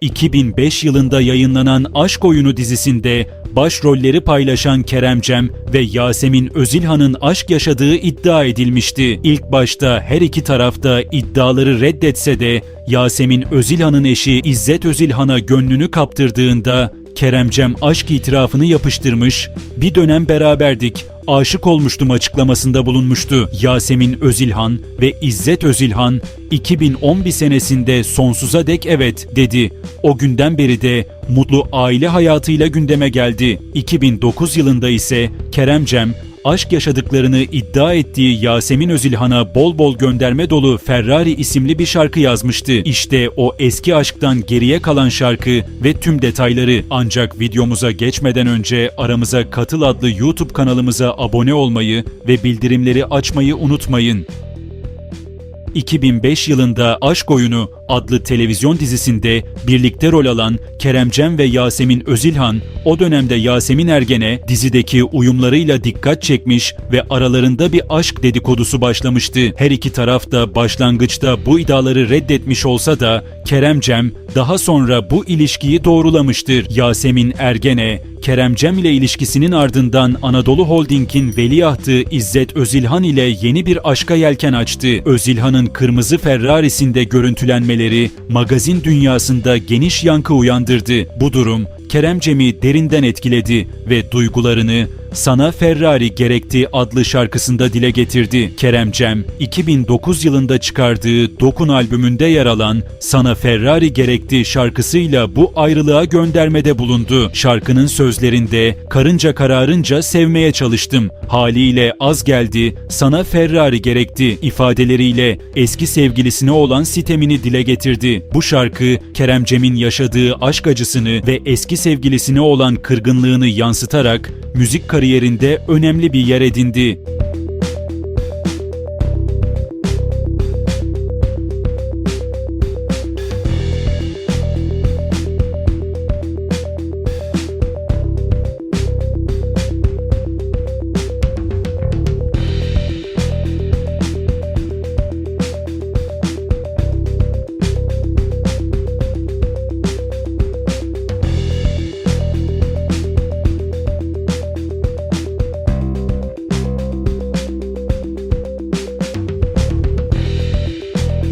2005 yılında yayınlanan Aşk Oyunu dizisinde başrolleri paylaşan Keremcem ve Yasemin Özilhan'ın aşk yaşadığı iddia edilmişti. İlk başta her iki tarafta iddiaları reddetse de Yasemin Özilhan'ın eşi İzzet Özilhan'a gönlünü kaptırdığında Keremcem aşk itirafını yapıştırmış, bir dönem beraberdik, aşık olmuştum açıklamasında bulunmuştu. Yasemin Özilhan ve İzzet Özilhan 2011 senesinde sonsuza dek evet dedi. O günden beri de mutlu aile hayatıyla gündeme geldi. 2009 yılında ise Keremcem aşk yaşadıklarını iddia ettiği Yasemin Özilhan'a bol bol gönderme dolu Ferrari isimli bir şarkı yazmıştı. İşte o eski aşktan geriye kalan şarkı ve tüm detayları. Ancak videomuza geçmeden önce aramıza katıl adlı YouTube kanalımıza abone olmayı ve bildirimleri açmayı unutmayın. 2005 yılında Aşk Oyunu adlı televizyon dizisinde birlikte rol alan Keremcem ve Yasemin Özilhan, o dönemde Yasemin Ergen'e dizideki uyumlarıyla dikkat çekmiş ve aralarında bir aşk dedikodusu başlamıştı. Her iki taraf da başlangıçta bu iddiaları reddetmiş olsa da Keremcem daha sonra bu ilişkiyi doğrulamıştır. Yasemin Ergen'e Keremcem ile ilişkisinin ardından Anadolu Holding'in veliahtı İzzet Özilhan ile yeni bir aşka yelken açtı. Özilhan'ın kırmızı Ferrari'sinde görüntülenmeleri magazin dünyasında geniş yankı uyandırdı. Bu durum Keremcem'i derinden etkiledi ve duygularını Sana Ferrari Gerekti adlı şarkısında dile getirdi. Keremcem, 2009 yılında çıkardığı Dokun albümünde yer alan Sana Ferrari Gerekti şarkısıyla bu ayrılığa göndermede bulundu. Şarkının sözlerinde karınca kararınca sevmeye çalıştım. Haliyle az geldi, sana Ferrari gerekti ifadeleriyle eski sevgilisine olan sitemini dile getirdi. Bu şarkı Keremcem'in yaşadığı aşk acısını ve eski sevgilisine olan kırgınlığını yansıtarak müzik kariyerinde önemli bir yer edindi.